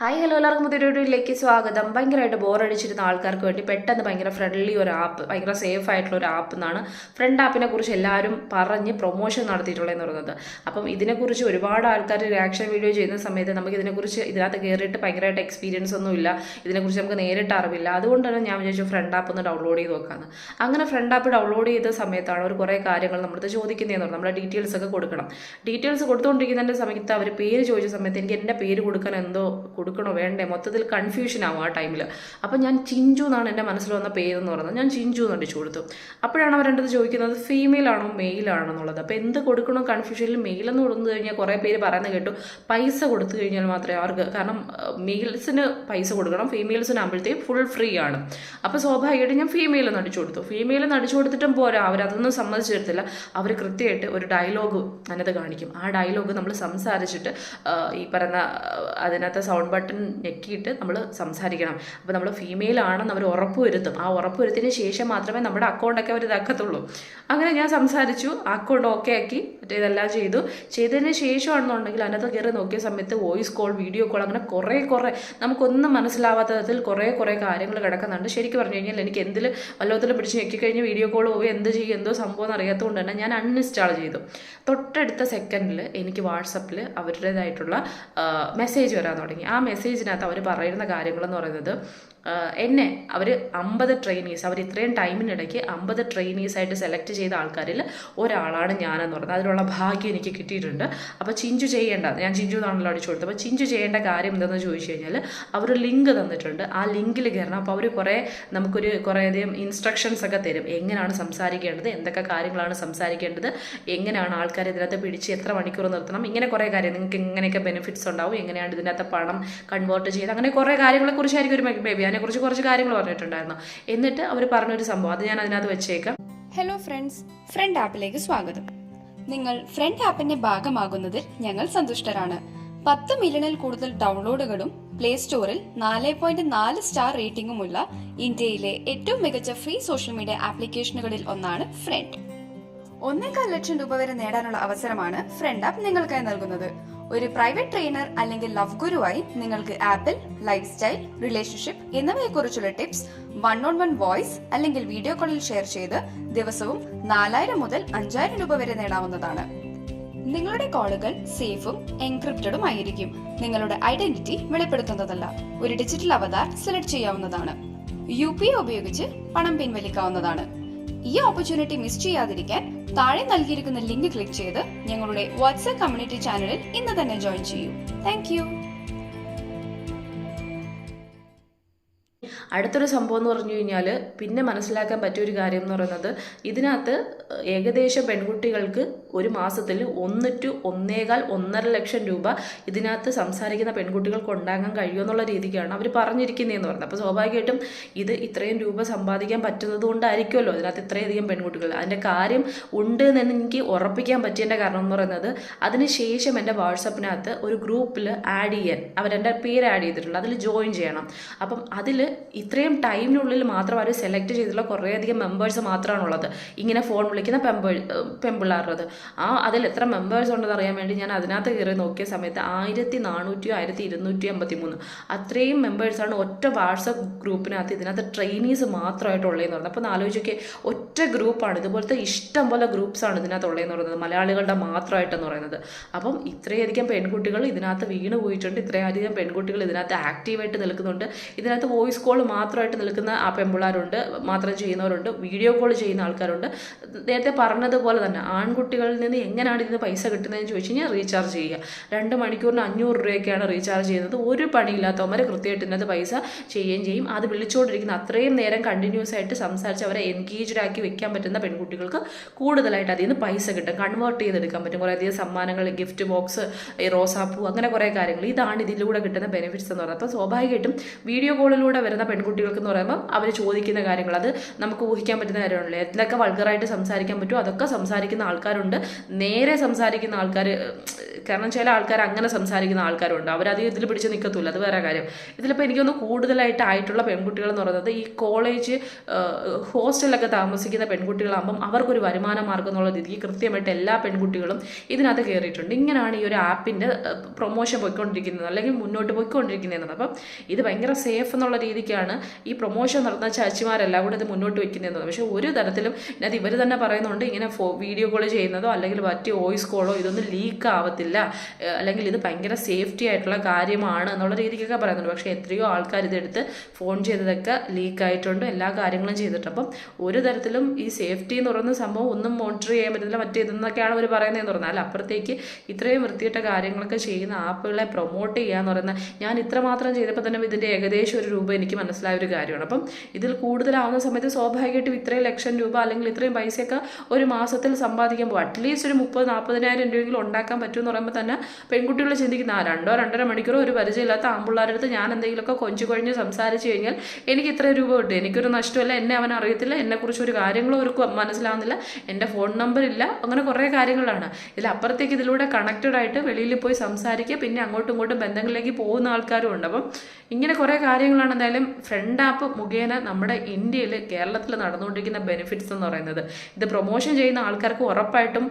Hi hello എല്ലാവർക്കും പുതിയൊരു വീഡിയോയിലേക്ക് സ്വാഗതം. ഭയങ്കരമായിട്ട് ബോറടിച്ചിരുന്ന ആൾക്കാർക്ക് വേണ്ടി പെട്ടെന്ന് ഭയങ്കര ഫ്രണ്ട്ലി ഒരു ആപ്പ് ഭയങ്കര സേഫ് ആയിട്ടുള്ള ഒരു ആപ്പ് എന്നാണ് ഫ്രണ്ട് ആപ്പിനെ കുറിച്ച് എല്ലാവരും പറഞ്ഞ് പ്രൊമോഷൻ നടത്തിയിട്ടുള്ളതെന്ന് പറയുന്നത്. അപ്പം ഇതിനെക്കുറിച്ച് ഒരുപാട് ആൾക്കാർ റിയാക്ഷൻ വീഡിയോ ചെയ്യുന്ന സമയത്ത് നമുക്ക് ഇതിനെക്കുറിച്ച് ഇതിനകത്ത് കയറിയിട്ട് ഭയങ്കരമായിട്ട് എക്സ്പീരിയൻസ് ഒന്നും ഇല്ല. ഇതിനെക്കുറിച്ച് നമുക്ക് നേരിട്ട് അറിവില്ല. അതുകൊണ്ട് തന്നെ ഞാൻ വിചാരിച്ചു ഫ്രണ്ട് ആപ്പ് ഒന്ന് ഡൗൺലോഡ് ചെയ്ത് നോക്കാമെന്ന് അങ്ങനെ ഫ്രണ്ട് ആപ്പ് ഡൗൺലോഡ് ചെയ്ത സമയത്താണ് അവർ കുറേ കാര്യങ്ങൾ നമ്മളടുത്ത് ചോദിക്കുന്നതെന്ന് പറഞ്ഞു നമ്മുടെ ഡീറ്റെയിൽസ് ഒക്കെ കൊടുക്കണം. ഡീറ്റെയിൽസ് കൊടുത്തുകൊണ്ടിരിക്കുന്നതിന്റെ സമയത്ത് അവർ പേര് ചോദിച്ച സമയത്ത് എനിക്ക് എന്റെ പേര് കൊടുക്കാൻ എന്തോ കൊടുക്കണോ വേണ്ടേ? മൊത്തത്തിൽ കൺഫ്യൂഷൻ ആവും ആ ടൈമിൽ അപ്പം ഞാൻ ചിഞ്ചു എന്നാണ് എന്റെ മനസ്സിൽ വന്ന പേരെന്ന് പറയുന്നത്. ഞാൻ ചിഞ്ചു എന്ന് അടിച്ചു കൊടുത്തു. അപ്പോഴാണ് അവർ എന്റെ ചോദിക്കുന്നത് ഫീമെയിൽ ആണോ മെയിൽ ആണോ എന്നുള്ളത്? അപ്പോൾ എന്ത് കൊടുക്കണോ കൺഫ്യൂഷനിൽ മെയിൽ എന്ന് കൊടുത്തു കഴിഞ്ഞാൽ കുറേ പേര് പറയുന്നത് കേട്ടു. പൈസ കൊടുത്തു കഴിഞ്ഞാൽ മാത്രമേ അവർക്ക് കാരണം മെയിൽസിന് പൈസ കൊടുക്കണം ഫീമെയിൽസിന് ആകുമ്പോഴത്തേക്കും ഫുൾ ഫ്രീ ആണ്. അപ്പോൾ സ്വാഭാവികമായിട്ട് ഞാൻ ഫീമെയിൽ എന്ന് അടിച്ചു കൊടുത്തു. ഫീമെയിൽ എന്ന് അടിച്ചു കൊടുത്തിട്ടും പോരാ അവരതൊന്നും സമ്മതിച്ചു തരത്തില്ല. അവർ കൃത്യമായിട്ട് ഒരു ഡയലോഗ് അതിനകത്ത് കാണിക്കും. ആ ഡയലോഗ് നമ്മൾ സംസാരിച്ചിട്ട് ഈ പറയുന്ന അതിനകത്ത് സൗണ്ട് ബട്ടൺ ഞെക്കിയിട്ട് നമ്മൾ സംസാരിക്കണം. അപ്പോൾ നമ്മൾ ഫീമെയിൽ ആണെന്ന് അവർ ഉറപ്പ് വരുത്തും. ആ ഉറപ്പ് വരുത്തിയതിന് ശേഷം മാത്രമേ നമ്മുടെ അക്കൗണ്ടൊക്കെ അവർ ഇതാക്കത്തുള്ളൂ. അങ്ങനെ ഞാൻ സംസാരിച്ചു. അക്കൗണ്ട് ഓക്കെ ആക്കി. മറ്റേതെല്ലാം ചെയ്തു. ചെയ്തതിന് ശേഷമാണെന്നുണ്ടെങ്കിൽ അതിനകത്ത് കയറി നോക്കിയ സമയത്ത് വോയിസ് കോൾ വീഡിയോ കോൾ അങ്ങനെ കുറേ കുറേ നമുക്കൊന്നും മനസ്സിലാവാത്ത തരത്തിൽ കുറേ കുറേ കാര്യങ്ങൾ കിടക്കുന്നുണ്ട്. ശരിക്കും പറഞ്ഞു കഴിഞ്ഞാൽ എനിക്ക് എന്തിൽ വല്ലോത്തിൽ പിടിച്ച് ഞെക്കിക്കഴിഞ്ഞ് വീഡിയോ കോൾ പോയി എന്ത് ചെയ്യും എന്തോ സംഭവം അറിയാത്തതുകൊണ്ട് തന്നെ ഞാൻ അൺഇൻസ്റ്റാൾ ചെയ്തു. തൊട്ടടുത്ത സെക്കൻഡിൽ എനിക്ക് വാട്സപ്പിൽ അവരുടേതായിട്ടുള്ള മെസ്സേജ് വരാൻ തുടങ്ങി. ആ മെസ്സേജിനകത്ത് അവർ പറയുന്ന കാര്യങ്ങളെന്ന് പറയുന്നത് എന്നെ അവർ അമ്പത് ട്രെയിനീസ് അവർ ഇത്രയും ടൈമിനിടയ്ക്ക് അമ്പത് ട്രെയിനീസ് ആയിട്ട് സെലക്ട് ചെയ്ത ആൾക്കാരിൽ ഒരാളാണ് ഞാനെന്ന് പറഞ്ഞത്. അതിനുള്ള ഭാഗ്യം എനിക്ക് കിട്ടിയിട്ടുണ്ട്. അപ്പോൾ ചിഞ്ചു ചെയ്യേണ്ട ഞാൻ ചിഞ്ചു എന്നാണല്ലോ അടിച്ചു കൊടുത്തത്. അപ്പോൾ ചിഞ്ചു ചെയ്യേണ്ട കാര്യം എന്തെന്ന് ചോദിച്ചു കഴിഞ്ഞാൽ അവർ ലിങ്ക് തന്നിട്ടുണ്ട്. ആ ലിങ്കിൽ കയറണം. അപ്പോൾ അവർ കുറേ നമുക്കൊരു കുറേയധികം ഇൻസ്ട്രക്ഷൻസ് ഒക്കെ തരും. എങ്ങനെയാണ് സംസാരിക്കേണ്ടത്? എന്തൊക്കെ കാര്യങ്ങളാണ് സംസാരിക്കേണ്ടത്? എങ്ങനെയാണ് ആൾക്കാരെ ഇതിനകത്ത് പിടിച്ച് എത്ര മണിക്കൂർ നിർത്തണം? ഇങ്ങനെ കുറേ കാര്യം. നിങ്ങൾക്ക് എങ്ങനെയൊക്കെ ബെനിഫിറ്റ്സ് ഉണ്ടാവും. എങ്ങനെയാണ് ഇതിനകത്ത് പണം കൺവേർട്ട് ചെയ്ത്? അങ്ങനെ കുറേ കാര്യങ്ങളെക്കുറിച്ചായിരിക്കും ഒരു ബേബി ബി അതിനെക്കുറിച്ച് കുറച്ച് കാര്യങ്ങൾ പറഞ്ഞിട്ടുണ്ടായിരുന്നു. എന്നിട്ട് അവർ പറഞ്ഞൊരു സംഭവം. അത് ഞാൻ അതിനകത്ത് വെച്ചേക്കാം. ഹലോ ഫ്രണ്ട്സ് ഫ്രണ്ട് ആപ്പിലേക്ക് സ്വാഗതം. നിങ്ങൾ ഫ്രണ്ട് ആപ്പിന്റെ ഭാഗമാകുന്നതിൽ ഞങ്ങൾ സന്തുഷ്ടരാണ്. പത്ത് മില്യണിൽ കൂടുതൽ ഡൗൺലോഡുകളും പ്ലേ സ്റ്റോറിൽ നാല് പോയിന്റ് നാല് സ്റ്റാർ റേറ്റിംഗുമുള്ള ഇന്ത്യയിലെ ഏറ്റവും മികച്ച ഫ്രീ സോഷ്യൽ മീഡിയ ആപ്ലിക്കേഷനുകളിൽ ഒന്നാണ് ഫ്രണ്ട് ഒന്നേകാൽ ലക്ഷം രൂപ വരെ നേടാനുള്ള അവസരമാണ് ഫ്രണ്ട് ആപ്പ് നിങ്ങൾക്കായി നൽകുന്നത്. ഒരു പ്രൈവറ്റ് ട്രെയിനർ അല്ലെങ്കിൽ ലവ് ഗുരുവായി നിങ്ങൾക്ക് ആപ്പിൾ ലൈഫ് സ്റ്റൈൽ റിലേഷൻഷിപ്പ് എന്നിവയെക്കുറിച്ചുള്ള tips one on one voice അല്ലെങ്കിൽ വീഡിയോ കോളിൽ ഷെയർ ചെയ്ത് ദിവസവും നാലായിരം മുതൽ അഞ്ചായിരം രൂപ വരെ നേടാവുന്നതാണ്. നിങ്ങളുടെ കോളുകൾ സേഫും എൻക്രിപ്റ്റഡും ആയിരിക്കും. നിങ്ങളുടെ ഐഡന്റിറ്റി വെളിപ്പെടുത്തുന്നതല്ല. ഒരു ഡിജിറ്റൽ അവതാർ സെലക്ട് ചെയ്യാവുന്നതാണ്. യു പി ഉപയോഗിച്ച് പണം പിൻവലിക്കാവുന്നതാണ്. ഈ ഓപ്പർച്യൂണിറ്റി മിസ് ചെയ്യാതിരിക്കാൻ താഴെ നൽകിയിരിക്കുന്ന ലിങ്ക് ക്ലിക്ക് ചെയ്ത് ഞങ്ങളുടെ വാട്സ്ആപ്പ് കമ്മ്യൂണിറ്റി ചാനലിൽ ഇന്ന് തന്നെ ജോയിൻ ചെയ്യൂ. താങ്ക് അടുത്തൊരു സംഭവം എന്ന് പറഞ്ഞു കഴിഞ്ഞാൽ പിന്നെ മനസ്സിലാക്കാൻ പറ്റിയ ഒരു കാര്യം എന്ന് പറയുന്നത് ഇതിനകത്ത് ഏകദേശം പെൺകുട്ടികൾക്ക് ഒരു മാസത്തിൽ ഒന്ന് ടു ഒന്നേകാൽ ഒന്നര ലക്ഷം രൂപ ഇതിനകത്ത് സംസാരിക്കുന്ന പെൺകുട്ടികൾക്ക് ഉണ്ടാകാൻ കഴിയുമെന്നുള്ള രീതിക്കാണ് അവർ പറഞ്ഞിരിക്കുന്നതെന്ന് പറയുന്നത്. അപ്പോൾ സ്വാഭാവികമായിട്ടും ഇത് ഇത്രയും രൂപ സമ്പാദിക്കാൻ പറ്റുന്നത് കൊണ്ടായിരിക്കുമല്ലോ ഇതിനകത്ത് ഇത്രയധികം പെൺകുട്ടികൾ. അതിന്റെ കാര്യം ഉണ്ട് എന്ന് എനിക്ക് ഉറപ്പിക്കാൻ പറ്റിയതിന്റെ കാരണം എന്ന് പറയുന്നത് അതിനുശേഷം എന്റെ വാട്സപ്പിനകത്ത് ഒരു ഗ്രൂപ്പിൽ ആഡ് ചെയ്യാൻ അവരെന്റെ പേര് ആഡ് ചെയ്തിട്ടുണ്ട് അതിൽ ജോയിൻ ചെയ്യണം. അപ്പം അതിൽ ഇത്രയും ടൈമിനുള്ളിൽ മാത്രം അവർ സെലക്ട് ചെയ്തിട്ടുള്ള കുറേയധികം മെമ്പേഴ്സ് മാത്രമാണുള്ളത്. ഇങ്ങനെ ഫോൺ വിളിക്കുന്ന പെമ്പേ പെമ്പിള്ളാറുള്ളത് ആ അതിൽ എത്ര മെമ്പേഴ്സ് ഉണ്ടെന്ന് അറിയാൻ വേണ്ടി ഞാൻ അതിനകത്ത് കയറി നോക്കിയ സമയത്ത് ആയിരത്തി നാനൂറ്റിയോ ആയിരത്തി ഇരുന്നൂറ്റി അമ്പത്തി മൂന്ന് അത്രയും മെമ്പേഴ്സാണ് ഒറ്റ വാട്സപ്പ് ഗ്രൂപ്പിനകത്ത് ഇതിനകത്ത് ട്രെയിനീസ് മാത്രമായിട്ടുള്ളതെന്ന് പറയുന്നത് അപ്പോൾ ആലോചിച്ചൊക്കെ ഒറ്റ ഗ്രൂപ്പാണ്. ഇതുപോലത്തെ ഇഷ്ടം പോലെ ഗ്രൂപ്പ്സാണ് ഇതിനകത്ത് ഉള്ളതെന്ന് പറയുന്നത്. മലയാളികളുടെ മാത്രമായിട്ടെന്ന് പറയുന്നത്. അപ്പം ഇത്രയധികം പെൺകുട്ടികൾ ഇതിനകത്ത് വീണ് പോയിട്ടുണ്ട്. ഇത്രയധികം പെൺകുട്ടികൾ ഇതിനകത്ത് ആക്റ്റീവായിട്ട് നിൽക്കുന്നുണ്ട്. ഇതിനകത്ത് വോയിസ് കോൾ മാത്രമായിട്ട് നിൽക്കുന്ന ആ പെമ്പിള്ളാരുണ്ട്. മാത്രം ചെയ്യുന്നവരുണ്ട്. വീഡിയോ കോൾ ചെയ്യുന്ന ആൾക്കാരുണ്ട്. നേരത്തെ പറഞ്ഞതുപോലെ തന്നെ ആൺകുട്ടികളിൽ നിന്ന് എങ്ങനെയാണ് ഇതിന് പൈസ കിട്ടുന്നതെന്ന് ചോദിച്ചു കഴിഞ്ഞാൽ റീചാർജ് ചെയ്യുക. രണ്ട് മണിക്കൂറിന് അഞ്ഞൂറ് രൂപയൊക്കെയാണ് റീചാർജ് ചെയ്യുന്നത്. ഒരു പണിയില്ലാത്തവന്മാർ കൃത്യമായിട്ട് ഇതിനകത്ത് പൈസ ചെയ്യുകയും ചെയ്യും. അത് വിളിച്ചുകൊണ്ടിരിക്കുന്ന അത്രയും നേരം കണ്ടിന്യൂസ് ആയിട്ട് സംസാരിച്ച് അവരെ എൻഗേജ്ഡ് ആക്കി വെക്കാൻ പറ്റുന്ന പെൺകുട്ടികൾക്ക് കൂടുതലായിട്ട് അതിൽ നിന്ന് പൈസ കിട്ടും. കൺവേർട്ട് ചെയ്തെടുക്കാൻ പറ്റും. കുറേയധികം സമ്മാനങ്ങൾ ഗിഫ്റ്റ് ബോക്സ് റോസാപ്പൂ അങ്ങനെ കുറേ കാര്യങ്ങൾ. ഇതാണ് ഇതിലൂടെ കിട്ടുന്ന ബെനിഫിറ്റ്സ് എന്ന് പറയുന്നത്. അപ്പോൾ സ്വാഭാവികമായിട്ടും വീഡിയോ കോളിലൂടെ വരുന്ന പെൺകുട്ടികൾക്ക് എന്ന് പറയുമ്പോൾ അവർ ചോദിക്കുന്ന കാര്യങ്ങൾ. അത് നമുക്ക് ഊഹിക്കാൻ പറ്റുന്ന കാര്യമാണല്ലോ. എന്തൊക്കെ വൾഗറായിട്ട് സംസാരിക്കാൻ പറ്റുമോ അതൊക്കെ സംസാരിക്കുന്ന ആൾക്കാരുണ്ട്. നേരെ സംസാരിക്കുന്ന ആൾക്കാർ കാരണം ചില ആൾക്കാർ അങ്ങനെ സംസാരിക്കുന്ന ആൾക്കാരുണ്ട്. അവരധികം ഇതിൽ പിടിച്ച് നിൽക്കത്തില്ല അത് വേറെ കാര്യം. ഇതിലിപ്പോൾ എനിക്കൊന്ന് കൂടുതലായിട്ട് ആയിട്ടുള്ള പെൺകുട്ടികൾ എന്ന് പറയുന്നത് ഈ കോളേജ് ഹോസ്റ്റലിലൊക്കെ താമസിക്കുന്ന പെൺകുട്ടികളാകുമ്പം അവർക്കൊരു വരുമാന മാർഗം എന്നുള്ള രീതിക്ക് കൃത്യമായിട്ട് എല്ലാ പെൺകുട്ടികളും ഇതിനകത്ത് കയറിയിട്ടുണ്ട് ഇങ്ങനെയാണ് ഈ ഒരു ആപ്പിന്റെ പ്രൊമോഷൻ പോയിക്കൊണ്ടിരിക്കുന്നത്. അല്ലെങ്കിൽ മുന്നോട്ട് പോയിക്കൊണ്ടിരിക്കുന്നത് അപ്പം ഇത് ഭയങ്കര സേഫ് എന്നുള്ള രീതിക്കാണ് ഈ പ്രൊമോഷൻ നടന്ന ചാച്ചിമാരെല്ലാം കൂടെ ഇത് മുന്നോട്ട് വയ്ക്കുന്നത് പക്ഷേ ഒരു തരത്തിലും ഇതിനകത്ത് ഇവർ തന്നെ പറയുന്നുണ്ട് ഇങ്ങനെ ഫോ വീഡിയോ കോൾ ചെയ്യുന്നതോ അല്ലെങ്കിൽ മറ്റ് വോയിസ് കോളോ ഇതൊന്നും ലീക്ക് ആവത്തില്ല. അല്ലെങ്കിൽ ഇത് ഭയങ്കര സേഫ്റ്റി ആയിട്ടുള്ള കാര്യമാണ് എന്നുള്ള രീതിക്കൊക്കെ പറയുന്നുണ്ട്. പക്ഷേ എത്രയോ ആൾക്കാർ ഇതെടുത്ത് ഫോൺ ചെയ്തതൊക്കെ ലീക്ക് ആയിട്ടുണ്ട്. എല്ലാ കാര്യങ്ങളും ചെയ്തിട്ട് അപ്പം ഒരു തരത്തിലും ഈ സേഫ്റ്റി എന്ന് പറയുന്ന സംഭവം ഒന്നും മോണിറ്റർ ചെയ്യാൻ പറ്റുന്നില്ല മറ്റേ ഇതെന്നൊക്കെയാണ് അവർ പറയുന്നതെന്ന് പറഞ്ഞാൽ അപ്പുറത്തേക്ക് ഇത്രയും വൃത്തിയിട്ട കാര്യങ്ങളൊക്കെ ചെയ്യുന്ന ആപ്പുകളെ പ്രൊമോട്ട് ചെയ്യുക എന്ന് പറയുന്നത് ഞാൻ ഇത്രമാത്രം ചെയ്തപ്പോൾ തന്നെ ഇതിന്റെ ഏകദേശം ഒരു രൂപ എനിക്ക് മനസ്സിലായ. ഒരു കാര്യമാണ്. അപ്പം ഇതിൽ കൂടുതലാവുന്ന സമയത്ത് സ്വാഭാവികമായിട്ടും ഇത്രയും ലക്ഷം രൂപ അല്ലെങ്കിൽ ഇത്രയും പൈസയൊക്കെ ഒരു മാസത്തിൽ സമ്പാദിക്കുമ്പോൾ അറ്റ്ലീസ്റ്റ് ഒരു മുപ്പത് നാൽപ്പതിനായിരം രൂപയെങ്കിലും ഉണ്ടാക്കാൻ പറ്റുമെന്ന് പറയുമ്പോൾ തന്നെ പെൺകുട്ടികൾ ചിന്തിക്കുന്ന ആ രണ്ടോ രണ്ടര മണിക്കൂറോ ഒരു പരിചയമില്ലാത്ത ആമ്പിള്ളാരുടെ അടുത്ത് ഞാൻ എന്തെങ്കിലുമൊക്കെ കൊഞ്ചു കൊഴിഞ്ഞ് സംസാരിച്ച് കഴിഞ്ഞാൽ എനിക്ക് ഇത്ര രൂപ കിട്ടും. എനിക്കൊരു നഷ്ടമല്ല എന്നെ അവൻ അറിയത്തില്ല എന്നെക്കുറിച്ച് ഒരു കാര്യങ്ങളും ഒരു മനസ്സിലാവുന്നില്ല എന്റെ ഫോൺ നമ്പർ ഇല്ല അങ്ങനെ കുറേ കാര്യങ്ങളാണ്. ഇതിൽ അപ്പുറത്തേക്ക് ഇതിലൂടെ കണക്റ്റഡ് ആയിട്ട് വെളിയിൽ പോയി സംസാരിക്കുക പിന്നെ അങ്ങോട്ടും ഇങ്ങോട്ടും ബന്ധങ്ങളിലേക്ക് പോകുന്ന ആൾക്കാരും ഉണ്ട്. അപ്പം ഇങ്ങനെ കുറേ കാര്യങ്ങളാണ് എന്തായാലും ഫ്രണ്ട് ആപ്പ് മുഖേന നമ്മുടെ ഇന്ത്യയിൽ കേരളത്തിൽ നടന്നുകൊണ്ടിരിക്കുന്ന ബെനിഫിറ്റ്സ് എന്ന് പറയുന്നത്. ഇത് പ്രൊമോഷൻ ചെയ്യുന്ന ആൾക്കാർക്ക് ഉറപ്പായിട്ടും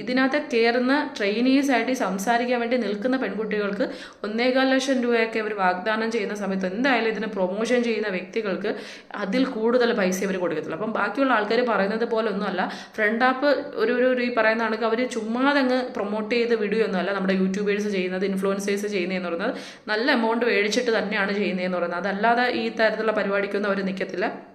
ഇതിനകത്ത് കയറുന്ന ട്രെയിനീസ് ആയിട്ട് സംസാരിക്കാൻ വേണ്ടി നിൽക്കുന്ന പെൺകുട്ടികൾക്ക് ഒന്നേകാൽ ലക്ഷം രൂപയൊക്കെ അവർ വാഗ്ദാനം ചെയ്യുന്ന സമയത്ത് എന്തായാലും ഇതിന് പ്രൊമോഷൻ ചെയ്യുന്ന വ്യക്തികൾക്ക് അതിൽ കൂടുതൽ പൈസ ഇവർ കൊടുക്കത്തില്ല അപ്പം ബാക്കിയുള്ള ആൾക്കാർ പറയുന്നത് പോലെ ഒന്നുമല്ല ഫ്രണ്ട് ആപ്പ് ഒരു ഒരു ഈ പറയുന്ന ആൾക്ക് അവർ ചുമ്മാതെ അങ്ങ് പ്രൊമോട്ട് ചെയ്ത് വിടുകയൊന്നുമല്ല നമ്മുടെ യൂട്യൂബേഴ്സ് ചെയ്യുന്നത് ഇൻഫ്ലുവൻസേഴ്സ് ചെയ്യുന്നതെന്ന് പറയുന്നത്. നല്ല എമൗണ്ട് മേടിച്ചിട്ട് തന്നെയാണ് ചെയ്യുന്നതെന്ന് പറയുന്നത്. അതല്ലാതെ ഈ തരത്തിലുള്ള പരിപാടിക്കൊന്നും അവർ നിൽക്കത്തില്ല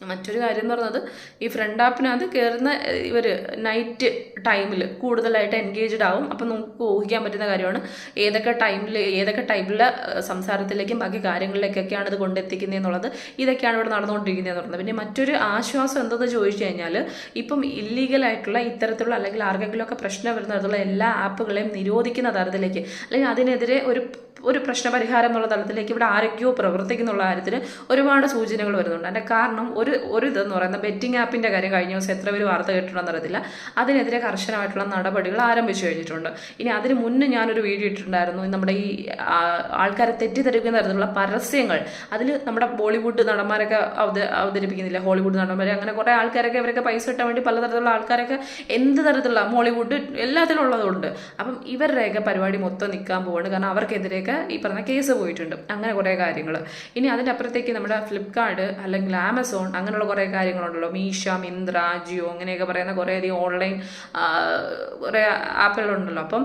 മറ്റൊരു കാര്യം എന്ന് പറഞ്ഞത് ഈ ഫ്രണ്ട് ആപ്പിനകത്ത് കയറുന്ന ഇവർ നൈറ്റ് ടൈമിൽ കൂടുതലായിട്ട് എൻഗേജ്ഡ് ആവും. അപ്പം നമുക്ക് ഊഹിക്കാൻ പറ്റുന്ന കാര്യമാണ്. ഏതൊക്കെ ടൈമിൽ ഏതൊക്കെ ടൈമിലെ സംസാരത്തിലേക്കും ബാക്കി കാര്യങ്ങളിലേക്കൊക്കെയാണ് ഇത് കൊണ്ടെത്തിക്കുന്നത് എന്നുള്ളത്. ഇതൊക്കെയാണ് ഇവിടെ നടന്നുകൊണ്ടിരിക്കുന്നത് എന്ന് പറയുന്നത് പിന്നെ മറ്റൊരു ആശ്വാസം എന്തെന്ന് ചോദിച്ചു കഴിഞ്ഞാൽ ഇപ്പം ഇല്ലീഗലായിട്ടുള്ള ഇത്തരത്തിലുള്ള അല്ലെങ്കിൽ ആർക്കെങ്കിലുമൊക്കെ പ്രശ്നം വരുന്ന തരത്തിലുള്ള എല്ലാ ആപ്പുകളെയും നിരോധിക്കുന്ന തരത്തിലേക്ക് അല്ലെങ്കിൽ അതിനെതിരെ ഒരു ഒരു പ്രശ്നപരിഹാരം എന്നുള്ള തലത്തിലേക്ക് ഇവിടെ ആരൊക്കെയോ പ്രവർത്തിക്കുന്നുള്ള കാര്യത്തിൽ ഒരുപാട് സൂചനകൾ വരുന്നുണ്ട്. അതിന്റെ കാരണം ഒരു ഒരു ഒരു ഇതെന്ന് പറയുന്നത് ബെറ്റിംഗ് ആപ്പിന്റെ കാര്യം കഴിഞ്ഞ ദിവസം എത്ര പേര് വാർത്ത കേട്ടിട്ടുണ്ടെന്ന് അറിയത്തില്ല. അതിനെതിരെ കർശനമായിട്ടുള്ള നടപടികൾ ആരംഭിച്ചു കഴിഞ്ഞിട്ടുണ്ട്. ഇനി അതിന് മുന്നേ ഞാനൊരു വീഡിയോ ഇട്ടിട്ടുണ്ടായിരുന്നു. നമ്മുടെ ഈ ആൾക്കാരെ തെറ്റിദ്ധരിപ്പിക്കുന്ന തരത്തിലുള്ള പരസ്യങ്ങൾ. അതിൽ നമ്മുടെ ബോളിവുഡ് നടന്മാരൊക്കെ അവത അവതരിപ്പിക്കുന്നില്ല? ഹോളിവുഡ് നടന്മാരെ അങ്ങനെ കുറേ ആൾക്കാരൊക്കെ ഇവരൊക്കെ പൈസ കിട്ടാൻ വേണ്ടി പലതരത്തിലുള്ള ആൾക്കാരൊക്കെ എന്ത് തരത്തിലുള്ള മോളിവുഡ് എല്ലാത്തിലും ഉള്ളതുണ്ട്. അപ്പം ഇവരുടെയൊക്കെ പരിപാടി മൊത്തം നിൽക്കാൻ പോകുന്നുണ്ട് കാരണം അവർക്കെതിരെയൊക്കെ ഈ പറഞ്ഞ കേസ് പോയിട്ടുണ്ട്. അങ്ങനെ കുറേ കാര്യങ്ങൾ ഇനി അതിന്റെ അപ്പുറത്തേക്ക് നമ്മുടെ ഫ്ലിപ്കാർട്ട് അല്ലെങ്കിൽ ആമസോൺ അങ്ങനെയുള്ള കുറേ കാര്യങ്ങളുണ്ടല്ലോ. മീഷ മിന്ത്ര ജിയോ അങ്ങനെയൊക്കെ പറയുന്ന കുറേ കുറേയധികം ഓൺലൈൻ കുറേ ആപ്പുകളുണ്ടല്ലോ അപ്പം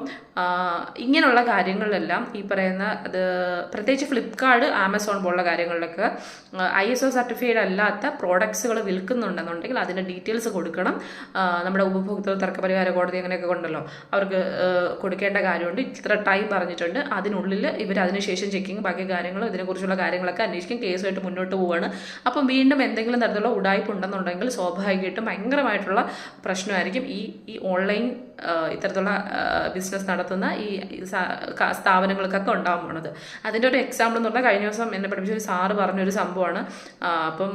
ഇങ്ങനെയുള്ള കാര്യങ്ങളിലെല്ലാം ഈ പറയുന്ന അത് പ്രത്യേകിച്ച് ഫ്ലിപ്കാർട്ട് ആമസോൺ പോലുള്ള കാര്യങ്ങളിലൊക്കെ ഐ എസ് ഒ സർട്ടിഫൈഡ് അല്ലാത്ത പ്രോഡക്ട്സുകൾ വിൽക്കുന്നുണ്ടെന്നുണ്ടെങ്കിൽ അതിന്റെ ഡീറ്റെയിൽസ് കൊടുക്കണം. നമ്മുടെ ഉപഭോക്തൃ തർക്കപരിഹാര കോടതി അങ്ങനെയൊക്കെ കൊണ്ടല്ലോ. അവർക്ക് കൊടുക്കേണ്ട കാര്യമുണ്ട്. ഇത്ര ടൈം പറഞ്ഞിട്ടുണ്ട്. അതിനുള്ളിൽ ഇവർ അതിനുശേഷം ചെക്കിങ് ബാക്കി കാര്യങ്ങൾ ഇതിനെക്കുറിച്ചുള്ള കാര്യങ്ങളൊക്കെ അന്വേഷിക്കും. കേസുമായിട്ട് മുന്നോട്ട് പോവുകയാണ് അപ്പം വീണ്ടും എന്തെങ്കിലും തരത്തിലുള്ള ഉടായ്പ ഉണ്ടെന്നുണ്ടെങ്കിൽ സ്വാഭാവികമായിട്ടും ഭയങ്കരമായിട്ടുള്ള പ്രശ്നമായിരിക്കും. ഈ ഈ ഓൺലൈൻ ഇത്തരത്തിലുള്ള ബിസിനസ് നടത്തുന്ന ഈ സ്ഥാപനങ്ങൾക്കൊക്കെ ഉണ്ടാകാൻ പോണത്. അതിന്റെ ഒരു എക്സാമ്പിൾ എന്ന് പറഞ്ഞാൽ കഴിഞ്ഞ ദിവസം എന്നെ പഠിപ്പിച്ച ഒരു സാറ് പറഞ്ഞൊരു സംഭവമാണ്. അപ്പം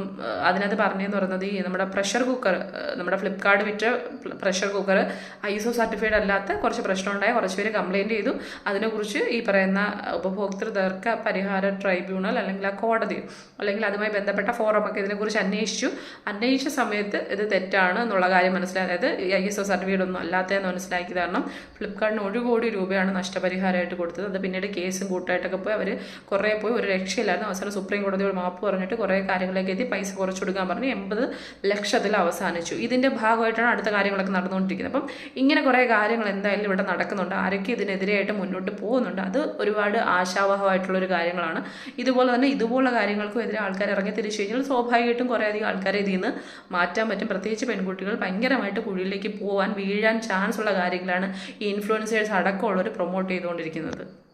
അതിനകത്ത് പറഞ്ഞതെന്ന് പറയുന്നത് ഈ നമ്മുടെ പ്രഷർ കുക്കർ നമ്മുടെ ഫ്ലിപ്കാർട്ട് വിറ്റ pressure cooker I S O certified അല്ലാത്ത കുറച്ച് പ്രശ്നമുണ്ടായ കുറച്ച് പേര് കംപ്ലയിന്റ് ചെയ്തു. അതിനെക്കുറിച്ച് ഈ പറയുന്ന ഉപഭോക്തൃ തർക്ക പരിഹാര ട്രൈബ്യൂണൽ അല്ലെങ്കിൽ ആ കോടതി അല്ലെങ്കിൽ അതുമായി ബന്ധപ്പെട്ട ഫോറമൊക്കെ ഇതിനെക്കുറിച്ച് അന്വേഷിച്ചു. അന്വേഷിച്ച സമയത്ത് ഇത് തെറ്റാണ് എന്നുള്ള കാര്യം മനസ്സിലായത് ഐ എസ് ഒ സർട്ടിഫൈഡ് ഒന്നും അല്ലാത്തതെന്ന് മനസ്സിലാക്കി കാരണം ഫ്ലിപ്കാർട്ടിന് ഒരു രൂപയാണ് നഷ്ടപരിഹാരമായിട്ട് കൊടുത്തത്. അത് പിന്നീട് കേസും കൂട്ടായിട്ടൊക്കെ പോയി അവർ കുറേ പോയി. ഒരു രക്ഷയില്ലായിരുന്നു. അവസാനം സുപ്രീം കോടതിയോട് മാപ്പ് പറഞ്ഞിട്ട് കുറേ കാര്യങ്ങളിലേക്ക് എത്തി. പൈസ കുറച്ച് കൊടുക്കാൻ പറഞ്ഞ് എൺപത് ലക്ഷത്തിൽ അവസാനിച്ചു. ഇതിന്റെ ഭാഗമായിട്ടാണ് അടുത്ത കാര്യങ്ങളൊക്കെ നടന്നുകൊണ്ടിരിക്കുന്നത്. അപ്പം ഇങ്ങനെ കുറേ കാര്യങ്ങൾ എന്തായാലും ഇവിടെ നടക്കുന്നുണ്ട്. ആരൊക്കെ ഇതിനെതിരെയായിട്ട് മുന്നോട്ട് പോകുന്നുണ്ട് അത് ഒരുപാട് ആശാവഹമായിട്ടുള്ള ഒരു കാര്യങ്ങളാണ്. ഇതുപോലെ തന്നെ ഇതുപോലുള്ള കാര്യങ്ങൾക്കും എതിരെ ആൾക്കാർ ഇറങ്ങി തിരിച്ചു കഴിഞ്ഞാൽ സ്വാഭാവികമായിട്ടും കുറേ അധികം ആൾക്കാരെ ഇതിൽ നിന്ന് മാറ്റാൻ പറ്റും. പ്രത്യേകിച്ച് പെൺകുട്ടികൾ ഭയങ്കരമായിട്ട് കുഴിയിലേക്ക് പോകാൻ വീഴാൻ ചാൻസ് ഉള്ള കാര്യങ്ങളാണ് ഈ ഇൻഫ്ലുവൻസേഴ്സ് അടക്കമുള്ളവർ പ്രൊമോട്ട് ചെയ്തുകൊണ്ടിരിക്കുന്നത്.